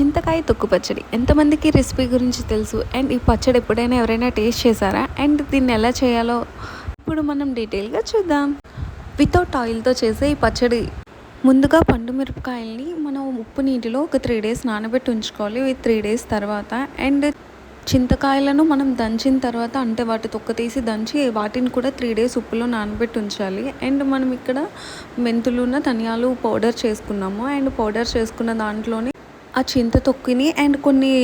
చింతకాయ తొక్కు పచ్చడి. ఎంతమందికి రెసిపీ గురించి తెలుసు? అండ్ ఈ పచ్చడి ఎప్పుడైనా ఎవరైనా టేస్ట్ చేశారా? అండ్ దీన్ని ఎలా చేయాలో ఇప్పుడు మనం డీటెయిల్గా చూద్దాం. వితౌట్ ఆయిల్తో చేసే ఈ పచ్చడి. ముందుగా పండు మిరపకాయల్ని మనం ఉప్పు నీటిలో ఒక త్రీ డేస్ నానబెట్టి ఉంచుకోవాలి. ఈ త్రీ డేస్ తర్వాత అండ్ చింతకాయలను మనం దంచిన తర్వాత అంటే వాటి తొక్క తీసి దంచి వాటిని కూడా త్రీ డేస్ ఉప్పులో నానబెట్టి ఉంచాలి. అండ్ మనం ఇక్కడ మెంతులున్న ధనియాలు పౌడర్ చేసుకున్నాము. అండ్ పౌడర్ చేసుకున్న దాంట్లోనే ఆ చింత తొక్కిని అండ్ కొన్ని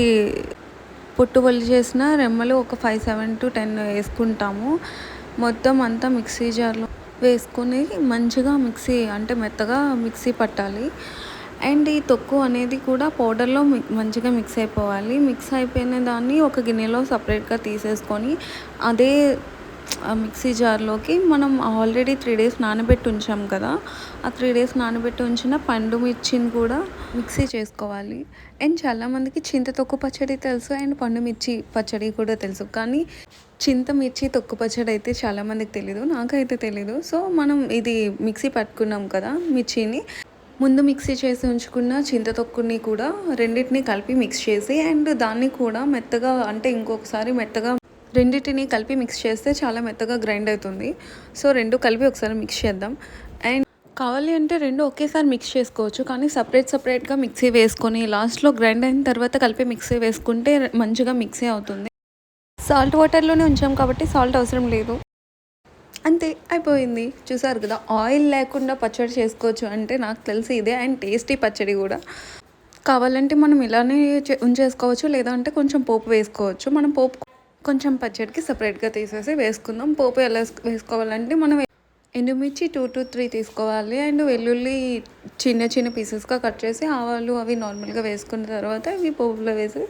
పొట్టు వలి చేసిన రెమ్మలు ఒక ఫైవ్ సెవెన్ టు టెన్ వేసుకుంటాము. మొత్తం అంతా మిక్సీ జార్లో వేసుకొని మంచిగా మిక్సీ అంటే మెత్తగా మిక్సీ పట్టాలి. అండ్ ఈ తొక్కు అనేది కూడా పౌడర్లో మంచిగా మిక్స్ అయిపోవాలి. మిక్స్ అయిపోయిన దాన్ని ఒక గిన్నెలో సపరేట్గా తీసేసుకొని అదే మిక్సీ జార్లోకి మనం ఆల్రెడీ త్రీ డేస్ నానబెట్టి ఉంచాం కదా ఆ త్రీ డేస్ నానబెట్టి ఉంచిన పండు మిర్చిని కూడా మిక్సీ చేసుకోవాలి. అండ్ చాలామందికి చింత తొక్కు పచ్చడి తెలుసు అండ్ పండు మిర్చి పచ్చడి కూడా తెలుసు. కానీ చింత మిర్చి తొక్కు పచ్చడి అయితే చాలామందికి తెలీదు నాకైతే తెలీదు. సో మనం ఇది మిక్సీ పట్టుకున్నాం కదా మిర్చిని ముందు మిక్సీ చేసి ఉంచుకున్న చింత తొక్కుని కూడా రెండింటిని కలిపి మిక్స్ చేసి అండ్ దాన్ని కూడా మెత్తగా అంటే ఇంకొకసారి మెత్తగా రెండింటిని కలిపి మిక్స్ చేస్తే చాలా మెత్తగా గ్రైండ్ అవుతుంది. సో రెండు కలిపి ఒకసారి మిక్స్ చేద్దాం. అండ్ కావాలి అంటే రెండు ఒకేసారి మిక్స్ చేసుకోవచ్చు. కానీ సపరేట్ సపరేట్గా మిక్సీ వేసుకొని లాస్ట్లో గ్రైండ్ అయిన తర్వాత కలిపి మిక్సీ వేసుకుంటే మంచిగా మిక్సీ అవుతుంది. సాల్ట్ వాటర్లోనే ఉంచాం కాబట్టి సాల్ట్ అవసరం లేదు. అంతే అయిపోయింది. చూసారు కదా ఆయిల్ లేకుండా పచ్చడి చేసుకోవచ్చు అంటే నాకు తెలిసి ఇదే అండ్ టేస్టీ పచ్చడి కూడా. కావాలంటే మనం ఇలానే చే- ఉంచేసుకోవచ్చు. లేదంటే కొంచెం పోపు వేసుకోవచ్చు. మనం పోపు కొంచెం పచ్చడికి సపరేట్గా తీసేసి వేసుకుందాం. పోపు ఎలా వేసుకోవాలంటే మనం ఎండుమిర్చి టూ టు త్రీ తీసుకోవాలి. అండ్ వెల్లుల్లి చిన్న చిన్న పీసెస్గా కట్ చేసి ఆవాలు అవి నార్మల్గా వేసుకున్న తర్వాత అవి పోపులో వేసి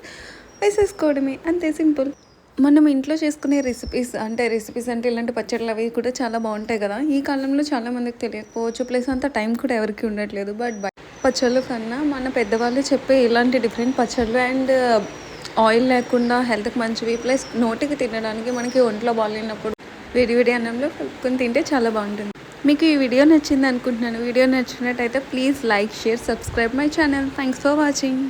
వేసేసుకోవడమే. అంతే సింపుల్. మనం ఇంట్లో చేసుకునే రెసిపీస్ అంటే రెసిపీస్ అంటే ఇలాంటి పచ్చళ్ళు అవి కూడా చాలా బాగుంటాయి కదా. ఈ కాలంలో చాలామందికి తెలియకపోవచ్చు. ప్లస్ అంత టైం కూడా ఎవరికి ఉండట్లేదు. బట్ పచ్చళ్ళు కన్నా మన పెద్దవాళ్ళు చెప్పే ఇలాంటి డిఫరెంట్ పచ్చళ్ళు అండ్ ఆయిల్ లేకుండా హెల్త్కి మంచివి. ప్లస్ నోటికి తినడానికి మనకి ఒంట్లో బాగాలేనప్పుడు వేడి అన్నంలో కలుపుకొని తింటే చాలా బాగుంటుంది. మీకు ఈ వీడియో నచ్చింది అనుకుంటున్నాను. వీడియో నచ్చినట్టయితే please like share subscribe my channel. Thanks for watching.